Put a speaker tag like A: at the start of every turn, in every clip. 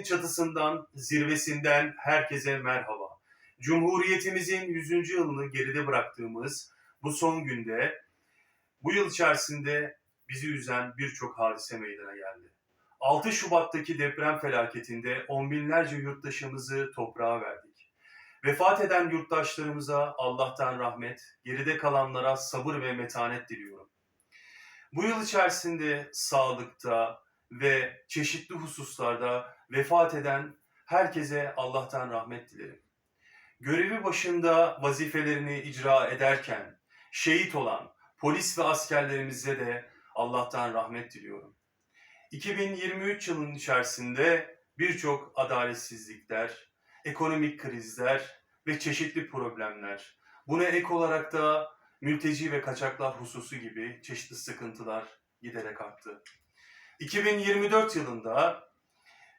A: çatısından, zirvesinden herkese merhaba. Cumhuriyetimizin 100. yılını geride bıraktığımız bu son günde, bu yıl içerisinde bizi üzen birçok hadise meydana geldi. 6 Şubat'taki deprem felaketinde on binlerce yurttaşımızı toprağa verdik. Vefat eden yurttaşlarımıza Allah'tan rahmet, geride kalanlara sabır ve metanet diliyorum. Bu yıl içerisinde sağlıkta ve çeşitli hususlarda vefat eden herkese Allah'tan rahmet dilerim. Görevi başında vazifelerini icra ederken şehit olan polis ve askerlerimize de Allah'tan rahmet diliyorum. 2023 yılının içerisinde birçok adaletsizlikler, ekonomik krizler ve çeşitli problemler, buna ek olarak da mülteci ve kaçaklar hususu gibi çeşitli sıkıntılar giderek arttı. 2024 yılında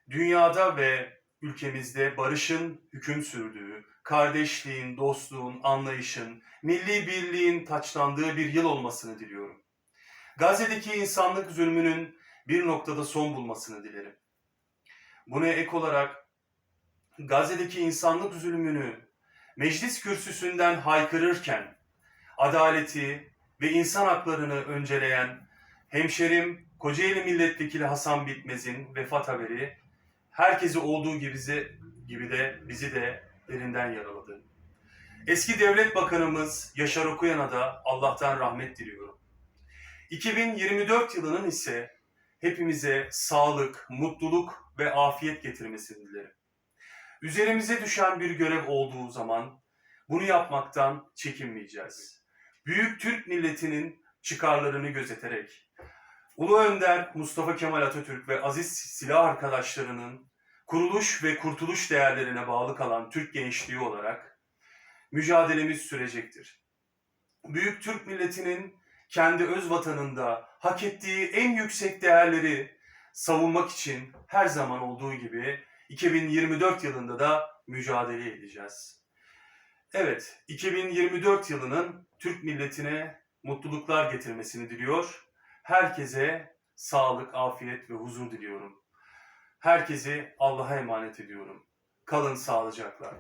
A: dünyada ve ülkemizde barışın hüküm sürdüğü, kardeşliğin, dostluğun, anlayışın, milli birliğin taçlandığı bir yıl olmasını diliyorum. Gazze'deki insanlık zulmünün bir noktada son bulmasını dilerim. Buna ek olarak Gazze'deki insanlık zulmünü meclis kürsüsünden haykırırken adaleti ve insan haklarını önceleyen hemşerim Kocaeli Milletvekili Hasan Bitmez'in vefat haberi herkesi olduğu gibi, bize, gibi de bizi de derinden yaraladı. Eski Devlet Bakanımız Yaşar Okuyan'a da Allah'tan rahmet diliyorum. 2024 yılının ise hepimize sağlık, mutluluk ve afiyet getirmesini dilerim. Üzerimize düşen bir görev olduğu zaman bunu yapmaktan çekinmeyeceğiz. Büyük Türk milletinin çıkarlarını gözeterek, Ulu Önder Mustafa Kemal Atatürk ve aziz silah arkadaşlarının kuruluş ve kurtuluş değerlerine bağlı kalan Türk gençliği olarak mücadelemiz sürecektir. Büyük Türk milletinin kendi öz vatanında hak ettiği en yüksek değerleri savunmak için her zaman olduğu gibi 2024 yılında da mücadele edeceğiz. Evet, 2024 yılının Türk milletine mutluluklar getirmesini diliyor. Herkese sağlık, afiyet ve huzur diliyorum. Herkesi Allah'a emanet ediyorum. Kalın sağlıcakla.